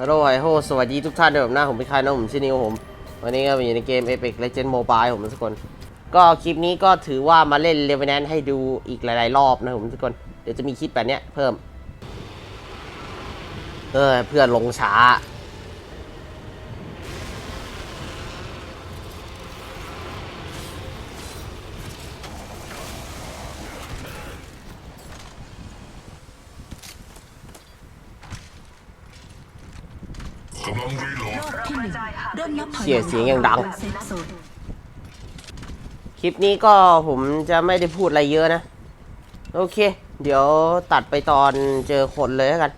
ฮัลโหลไฮโฮสวัสดีทุกท่านด้วยผมนะผมเป็นใครนะผมชื่อนิวผม วันนี้ก็มาอยู่ในเกม Apex Legends Mobile ผมทุกคน ก็คลิปนี้ก็ถือว่ามาเล่น r e v e n a n t ให้ดูอีกหลาย ๆ รอบนะผมทุกคน เดี๋ยวจะมีคลิปแบบเนี้ยเพิ่ม เออเพื่อนลงช้า กำลังรีโหลด รอบที่หนึ่ง เริ่มนับถอยเสียเสียงอย่างดัง เซฟโซนคลิปนี้ก็ผมจะไม่ได้พูดอะไรเยอะนะ โอเค เดี๋ยวตัดไปตอนเจอคนเลยแล้วกัน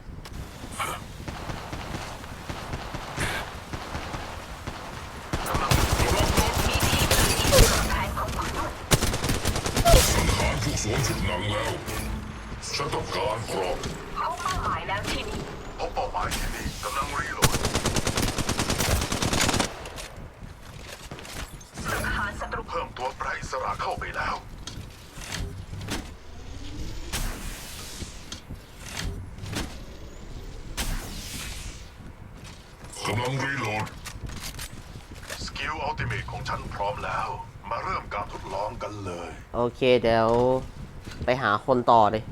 สังหารผู้สวมชุดหนังแล้วฉันต้องการกรอบ เขาเป้าหมายแล้วที่นี่ พบเป้าหมายที่นี่กำลังรีโหลด สังหารศัตรู เพิ่มตัวแปรอิสระเข้าไปแล้ว กำลังรีโหลด สกิลอัลติเมทของฉันพร้อมแล้ว มาเริ่มการทดลองกันเลย โอเคเดี๋ยวไปหาคนต่อเลย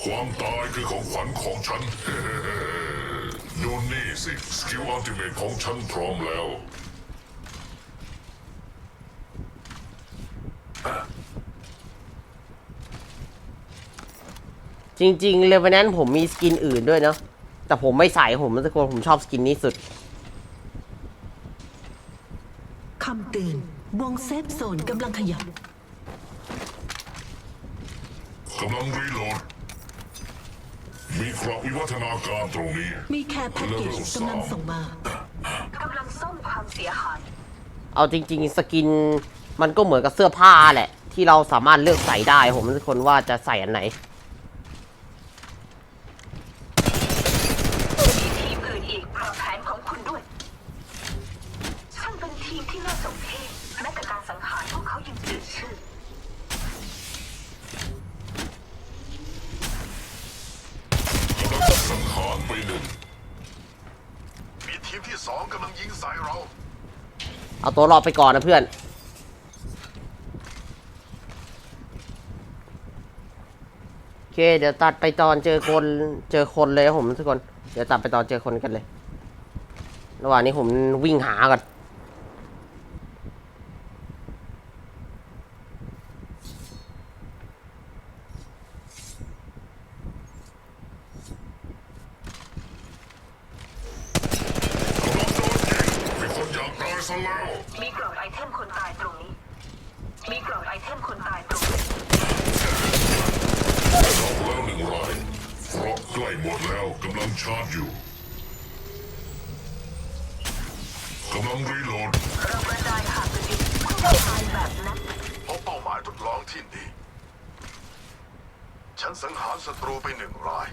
ความตายคือของขวัญของฉัน โยนนี่สิ สกิลอัลติเมทของฉันพร้อมแล้วจริงๆเลเวนั้นผมมีสกินอื่นด้วยเนาะ แต่ผมไม่ใส่ผมทุกคนผมชอบสกินนี้สุดคำเตือนวงเซฟโซนกำลังขยับกำลังรีโหลดมีกรอบวิวัฒนาการตรงนี้ มีแคร์แพ็กเกจกำลังส่งมากำลังซ่อมความเสียหายเอาจริง ๆ สกินมันก็เหมือนกับเสื้อผ้าแหละ ที่เราสามารถเลือกใส่ได้ผมทุกคนว่าจะใส่อันไหน มีทีมอื่นอีกปรับแผนของคุณด้วยช่างเป็นทีมที่น่าสมเพชแม้แต่การสังหารพวกเขายังจืดชืด กำลัง สังหารไปหนึ่งมีทีมที่สองกำลังยิงใส่เรา เอาตัวรอดไปก่อนนะเพื่อน โอเค เดี๋ยวตัดไปตอนเจอคนเจอคนเลยครับผมทุกคน เดี๋ยวตัดไปตอนเจอคนกันเลย ระหว่างนี้ผมวิ่งหาก่อน มีคนอยากตายซะแล้ว มีกล่องไอเทมคนตายตรงนี้ มีกล่องไอเทมคนตายตรงนี้ ออกแล้วหนึ่งรายเพราะใกล้ หมดแล้วกำลังชาร์จอยู่กำลังรีโหลดเรากระจายหาไปดิผู้ต้องการแบบนั้นพบเป้าหมายทดลองที่นี่ฉันสังหารศัตรูไปหนึ่งราย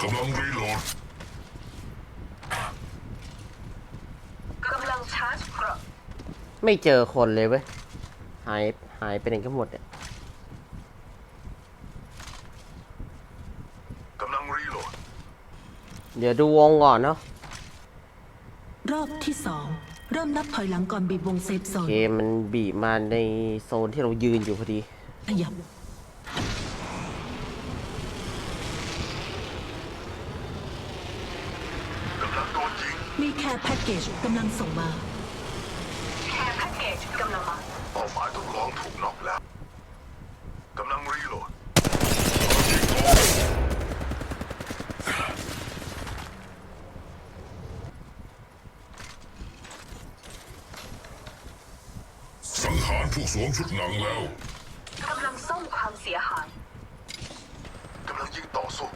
กำลังรีโหลดกำลังชาร์จเกราะไม่เจอคนเลยเว้ยหายหายไปไหนกันหมดเนี่ย กำลังรีโหลด เดี๋ยวดูวงก่อนเนาะรอบที่สองเริ่มนับถอยหลังก่อนบีบวงเซฟโซโอนเคมันบีบมาในโซนที่เรายืนอยู่พอดี ขยับกำลังโดนยิงมีแคร์แพ็กเกจกำลังส่งมา แคร์แพ็กเกจกำลังมา เป้าหมายทดลองถูกน็อกแล้ว กำลังรีโหลด สังหารผู้สวมชุดหนังแล้วกำลังซ่อมความเสียหายกำลังยิงต่อสู้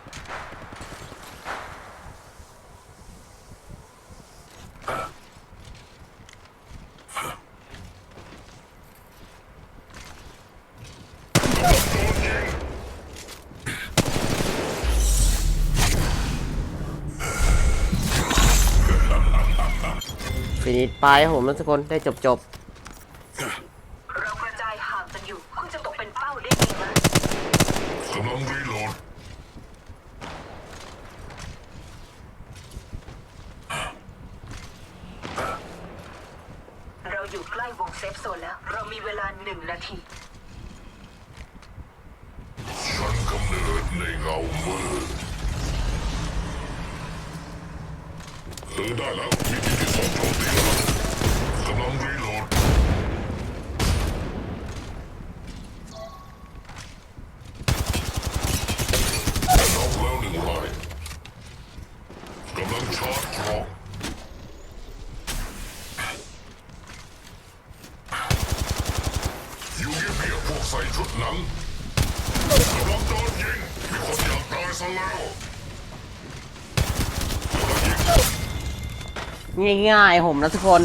ฟินิชไปครับผมทุกคนได้จบจบ เรากระจายห่างกันอยู่ คุณจะตกเป็นเป้าได้ดีไหม กำลังรีโหลด วงเซฟโซนแล้ว เรามีเวลาหนึ่งนาที ฉันกำเนิดในเงามืดเออได้แล้ว มีทีที่สองโจมตีแล้วกำลังรีโหลดน็อกแล้วหนึ่งรายกำลังชาร์จกรอก ง่ายๆผมนะทุกคน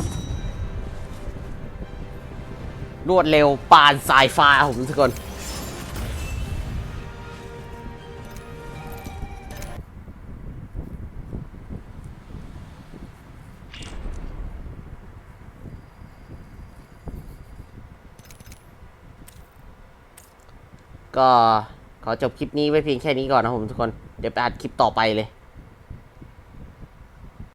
รวดเร็วปานสายฟ้าผมทุกคนก็ ขอจบคลิปนี้ไว้เพียงแค่นี้ก่อนนะผมทุกคน เดี๋ยวไปอัดคลิปต่อไปเลย